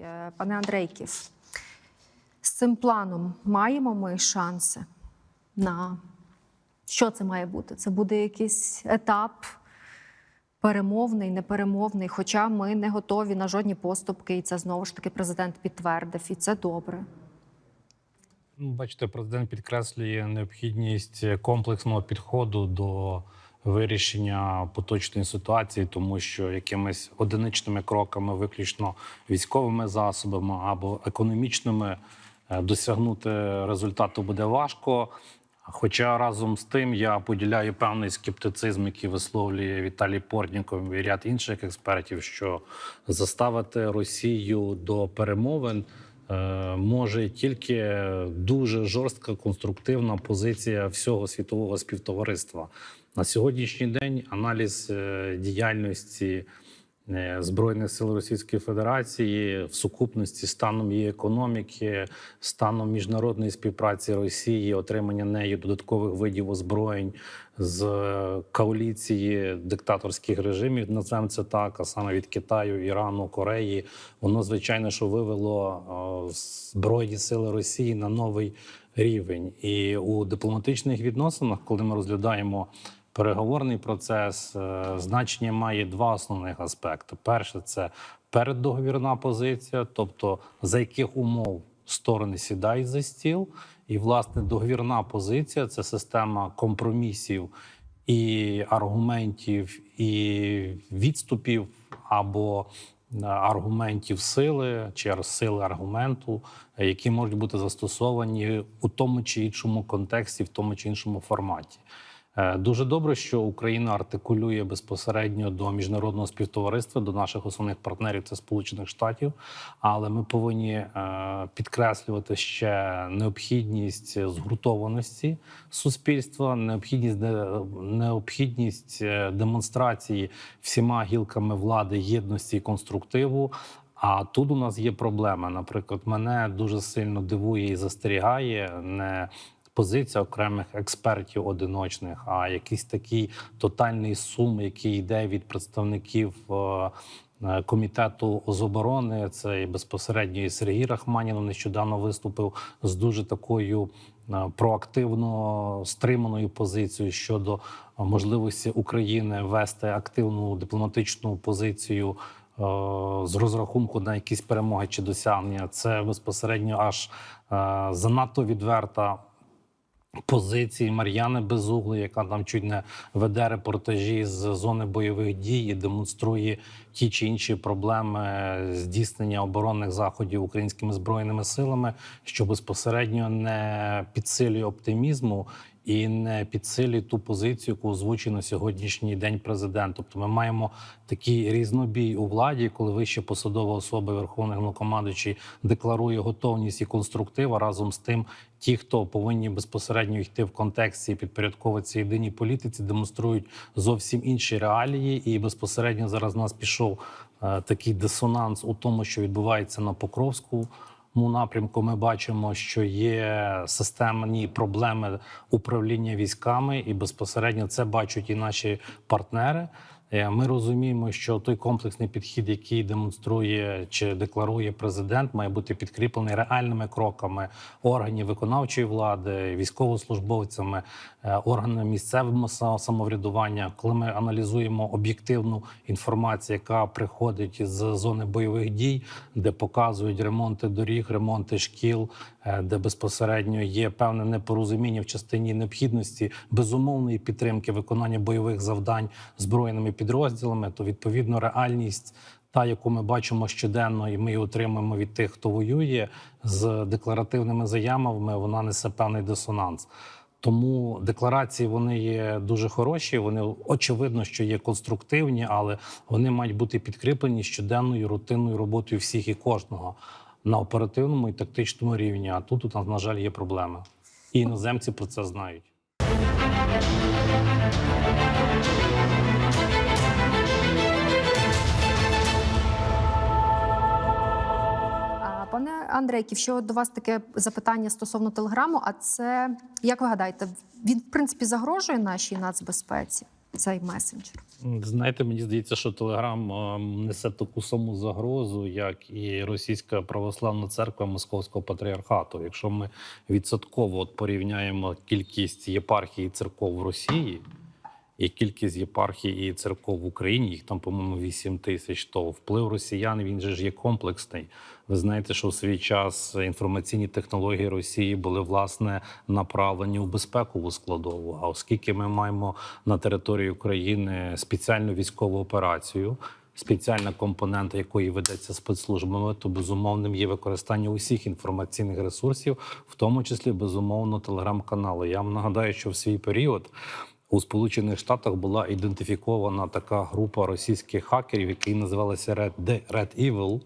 Е, Пане Андрейків, з цим планом маємо ми шанси на що це має бути? Це буде якийсь етап перемовний, неперемовний, хоча ми не готові на жодні поступки, і це знову ж таки президент підтвердив, і це добре. Ну, Бачите, президент підкреслює необхідність комплексного підходу до вирішення поточної ситуації, тому що якимись одиничними кроками, виключно військовими засобами або економічними, е, досягнути результату буде важко. Хоча разом з тим я поділяю певний скептицизм, який висловлює Віталій Портніков і ряд інших експертів, що заставити Росію до перемовин е, може тільки дуже жорстка конструктивна позиція всього світового співтовариства. На сьогоднішній день аналіз е, діяльності е, Збройних сил Російської Федерації в сукупності станом її економіки, станом міжнародної співпраці Росії, отримання нею додаткових видів озброєнь з коаліції диктаторських режимів, називаємо це так, а саме від Китаю, Ірану, Кореї, воно звичайно, що вивело е, збройні сили Росії на новий рівень. І у дипломатичних відносинах, коли ми розглядаємо переговорний процес, е, значення має два основних аспекти: перше це переддоговірна позиція, тобто за яких умов сторони сідають за стіл, і власне договірна позиція це система компромісів і аргументів, і відступів або е, аргументів сили чи сили аргументу, які можуть бути застосовані у тому чи іншому контексті, в тому чи іншому форматі. Е, Дуже добре, що Україна артикулює безпосередньо до міжнародного співтовариства, до наших основних партнерів це Сполучених Штатів. Але ми повинні е, підкреслювати ще необхідність згуртованості суспільства, необхідність необхідність е, демонстрації всіма гілками влади єдності і конструктиву. А тут у нас є проблема. Наприклад, мене дуже сильно дивує і застерігає не позиція окремих експертів одиночних, а якийсь такий тотальний сум, який йде від представників. е, е, Комітету з оборони це і безпосередньо і Сергій Рахманінов нещодавно виступив з дуже такою е, проактивно стриманою позицією щодо можливості України вести активну дипломатичну позицію з розрахунку на якісь перемоги чи досягнення. Це безпосередньо аж занадто відверта позиції Мар'яни Безугли, яка там чуть не веде репортажі з зони бойових дій і демонструє ті чи інші проблеми здійснення оборонних заходів українськими збройними силами, що безпосередньо не підсилює оптимізму. І не підсилює ту позицію, яку озвучує на сьогоднішній день президент. Тобто, ми маємо такий різнобій у владі, коли вище посадова особа Верховний Головнокомандуючий декларує готовність і конструктив. А разом з тим, ті, хто повинні безпосередньо йти в контексті підпорядковуватися єдиній політиці, демонструють зовсім інші реалії. І безпосередньо зараз нас пішов е, такий дисонанс у тому, що відбувається на Покровську. Напрямку ми бачимо, що є системні проблеми управління військами, і безпосередньо це бачать і наші партнери. Е, Ми розуміємо, що той комплексний підхід, який демонструє чи декларує президент, має бути підкріплений реальними кроками органів виконавчої влади, військовослужбовцями, е, органами місцевого самоврядування. Коли ми аналізуємо об'єктивну інформацію, яка приходить з зони бойових дій, де показують ремонти доріг, ремонти шкіл, де безпосередньо є певне непорозуміння в частині необхідності безумовної підтримки виконання бойових завдань збройними підрозділами, то відповідно реальність. Та, яку ми бачимо щоденно, і ми її отримуємо від тих, хто воює з декларативними заявами, вона несе певний дисонанс. Тому декларації вони є дуже хороші. Вони очевидно, що є конструктивні, але вони мають бути підкріплені щоденною рутинною роботою всіх і кожного на оперативному і тактичному рівні. А тут у нас, на жаль, є проблеми. І іноземці про це знають. Пане Андрейків, ще до вас таке запитання стосовно телеграму. А це як ви гадаєте, він в принципі загрожує нашій нацбезпеці? Цей месенджер. Знаєте, мені здається, що Телеграм несе таку саму загрозу, як і Російська православна церква Московського патріархату. Якщо ми відсотково от порівняємо кількість єпархій церков в Росії і кількість єпархій і церков в Україні, їх там, по-моєму, 8 тисяч, то вплив росіян він же ж є комплексний. Ви знаєте, що в свій час інформаційні технології Росії були власне направлені у безпекову складову. А оскільки ми маємо на території України спеціальну військову операцію. Спеціальна компонента, якої ведеться спецслужбами, то безумовним є використання усіх інформаційних ресурсів, в тому числі безумовно телеграм-канали. Я вам нагадаю, що в свій період у Сполучених Штатах була ідентифікована така група російських хакерів, які називалися Red, Red Evil.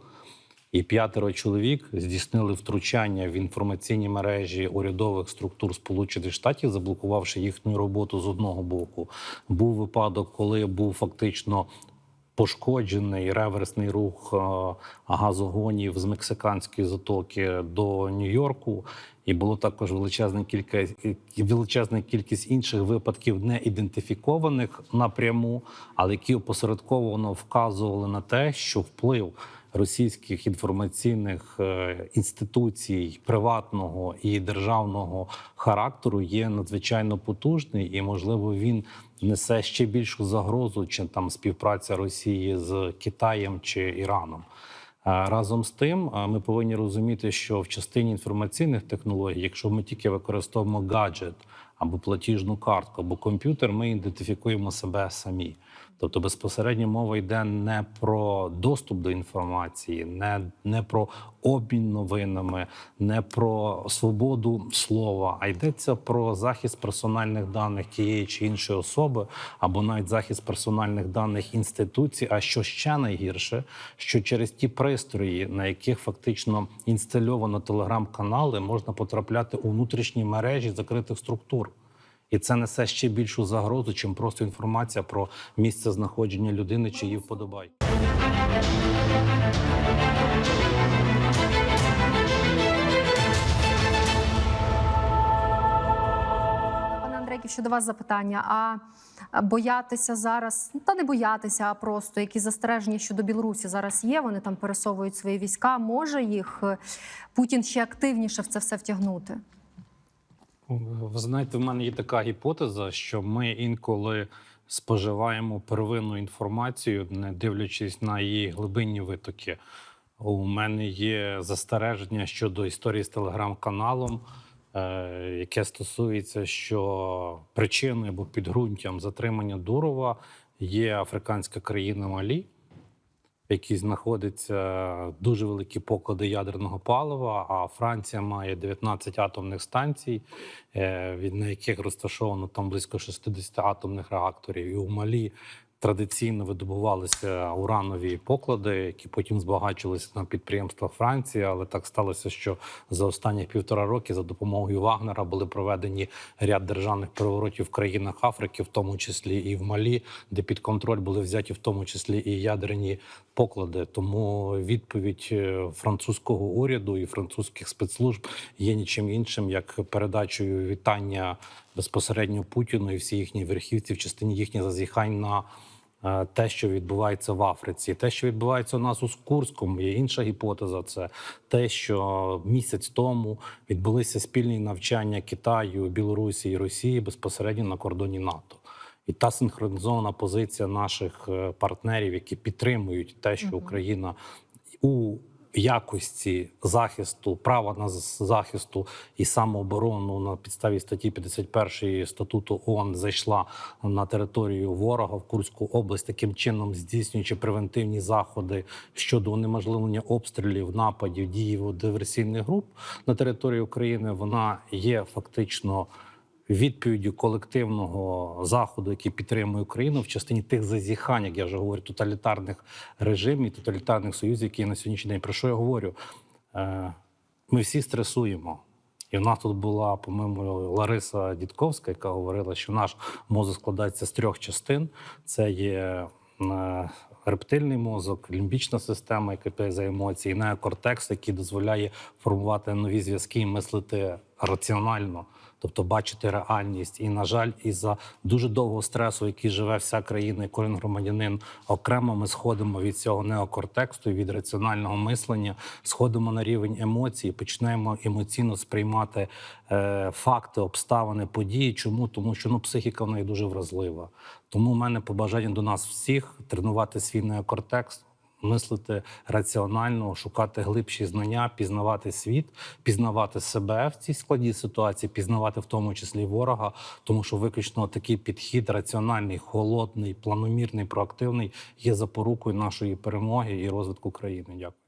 І п'ятеро чоловік здійснили втручання в інформаційні мережі урядових структур Сполучених Штатів, заблокувавши їхню роботу з одного боку. Був випадок, коли був фактично пошкоджений реверсний рух е, газогонів з мексиканської затоки до Нью-Йорку. І було також величезна кількість величезна кількість інших випадків не ідентифікованих напряму, але які опосередковано вказували на те, що вплив російських інформаційних е, інституцій приватного і державного характеру є надзвичайно потужний, і можливо він несе ще більшу загрозу, чи там співпраця Росії з Китаєм чи Іраном. Е, Разом з тим, е, ми повинні розуміти, що в частині інформаційних технологій, якщо ми тільки використовуємо гаджет або платіжну картку, або комп'ютер, ми ідентифікуємо себе самі. Тобто безпосередньо мова йде не про доступ до інформації, не, не про обмін новинами, не про свободу слова, а йдеться про захист персональних даних тієї чи іншої особи, або навіть захист персональних даних інституцій. А що ще найгірше, що через ті пристрої, на яких фактично інстальовано телеграм-канали, можна потрапляти у внутрішні мережі закритих структур. І це несе ще більшу загрозу, чим просто інформація про місце знаходження людини чи її вподобай. Пане Андрейків, щодо вас запитання. А боятися зараз, ну, та не боятися, а просто які застереження щодо Білорусі зараз є. Вони там пересовують свої війська. Може їх е, Путін ще активніше в це все втягнути? Ви знаєте, в мене є така гіпотеза, що ми інколи споживаємо первинну інформацію, не дивлячись на її глибинні витоки. У мене є застереження щодо історії з телеграм-каналом, е, яке стосується, що причиною або підґрунтям затримання Дурова є африканська країна Малі, в якій знаходиться дуже великі поклади ядерного палива. А Франція має 19 атомних станцій, е, від на яких розташовано там близько 60 атомних реакторів. І у Малі традиційно видобувалися уранові поклади, які потім збагачувалися на підприємствах Франції. Але так сталося, що за останні півтора роки за допомогою Вагнера були проведені ряд державних переворотів в країнах Африки, в тому числі і в Малі, де під контроль були взяті в тому числі і ядерні поклади. Тому відповідь е, французького уряду і французьких спецслужб є нічим іншим, як передачею вітання безпосередньо Путіну і всі їхні верхівці в частині їхніх зазіхань на те, що відбувається в Африці, те, що відбувається у нас у Курському, є інша гіпотеза. Це те, що місяць тому відбулися спільні навчання Китаю, Білорусі і Росії безпосередньо на кордоні НАТО. І та синхронізована позиція наших е, партнерів, які підтримують те, що Україна у якості захисту, права на захисту і самооборону на підставі статті 51 статуту ООН зайшла на територію ворога в Курську область, таким чином здійснюючи превентивні заходи щодо унеможливлення обстрілів, нападів, дії диверсійних груп на території України. Вона є фактично відповіддю колективного заходу, який підтримує Україну в частині тих зазіхань, як я вже говорю, тоталітарних режимів, тоталітарних союзів, які на сьогоднішній день. Про що я говорю? Е, Ми всі стресуємо. І в нас тут була, по-моєму, Лариса Дідковська, яка говорила, що наш мозок складається з трьох частин: це є е, рептильний мозок, лімбічна система, яка відповідає за емоції, неокортекс, який дозволяє формувати нові зв'язки і мислити раціонально, тобто бачити реальність. І, на жаль, із-за дуже довгого стресу, який живе вся країна, і кожен громадянин окремо, ми сходимо від цього неокортексту, від раціонального мислення, сходимо на рівень емоцій, почнемо емоційно сприймати е, факти, обставини, події. Чому? Тому що ну, психіка в неї дуже вразлива. Тому в мене побажання до нас всіх тренувати свій неокортекс, мислити раціонально, шукати глибші знання, пізнавати світ, пізнавати себе в цій складній ситуації, пізнавати в тому числі ворога, тому що виключно такий підхід раціональний, холодний, планомірний, проактивний є запорукою нашої перемоги і розвитку країни. Дякую.